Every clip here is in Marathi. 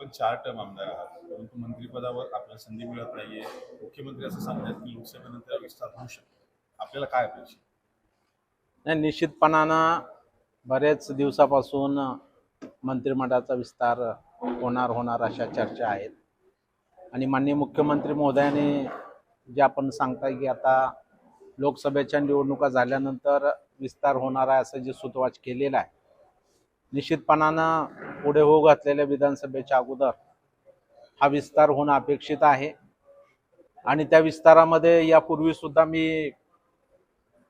आपण चार टर्म आमदार आहात. परंतु मंत्रिपदावर आपल्याला संधी मिळत नाहीये. मुख्यमंत्री असं सांगतात की लोकसभेनंतर विस्तार होऊ शकतो. आपल्याला काय अपेक्षा? नाही निश्चितपणानं बरेच दिवसापासून मंत्रिमंडळाचा विस्तार होणार होणार अशा चर्चा आहेत. आणि माननीय मुख्यमंत्री महोदयाने जे आपण सांगताय की आता लोकसभेच्या निवडणुका झाल्यानंतर विस्तार होणार आहे असं जे सुतवाच केलेलं आहे. निश्चितपणानं पुढे होऊ घातलेल्या विधानसभेच्या अगोदर हा विस्तार होणं अपेक्षित आहे. आणि त्या विस्तारामध्ये यापूर्वी सुद्धा मी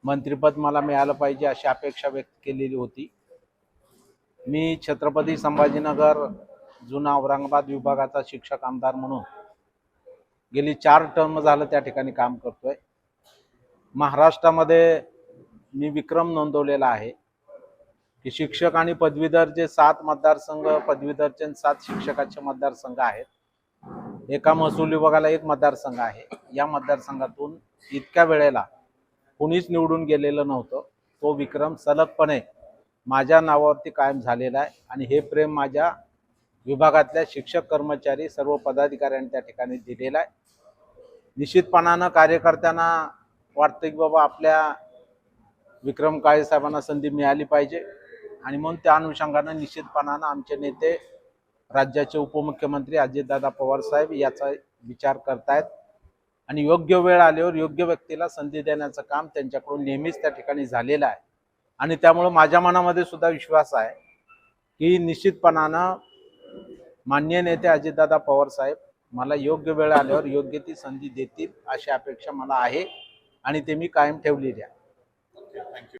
मंत्रिपद मला मिळालं पाहिजे अशी अपेक्षा व्यक्त केलेली होती. मी छत्रपती संभाजीनगर जुना औरंगाबाद विभागाचा शिक्षक आमदार म्हणून गेली चार टर्म झालं त्या ठिकाणी काम करतोय. महाराष्ट्रामध्ये मी विक्रम नोंदवलेला आहे. की शिक्षक आणि पदवीधर जे सात मतदारसंघ पदवीधरचे सात शिक्षकाचे मतदारसंघ आहेत एका महसूल विभागाला एक मतदारसंघ आहे. या मतदारसंघातून इतक्या वेळेला कुणीच निवडून गेलेलं नव्हतं. तो विक्रम सलगपणे माझ्या नावावरती कायम झालेला आहे आणि हे प्रेम माझ्या विभागातल्या शिक्षक कर्मचारी सर्व पदाधिकाऱ्यांनी त्या ठिकाणी दिलेलं आहे. निश्चितपणानं कार्यकर्त्यांना वाटतं की बाबा आपल्या विक्रम काळे साहेबांना संधी मिळाली पाहिजे. आणि म्हणून त्या अनुषंगानं निश्चितपणानं आमचे नेते राज्याचे उपमुख्यमंत्री अजितदादा पवार साहेब याचा विचार करतायत. आणि योग्य वेळ आल्यावर योग्य व्यक्तीला संधी देण्याचं काम त्यांच्याकडून नेहमीच त्या ठिकाणी झालेलं आहे. आणि त्यामुळं माझ्या मनामध्ये सुद्धा विश्वास आहे की निश्चितपणानं मान्य नेते अजितदादा पवार साहेब मला योग्य वेळ आल्यावर योग्य ती संधी देतील अशी अपेक्षा मला आहे आणि ते मी कायम ठेवलेली आहे. थँक्यू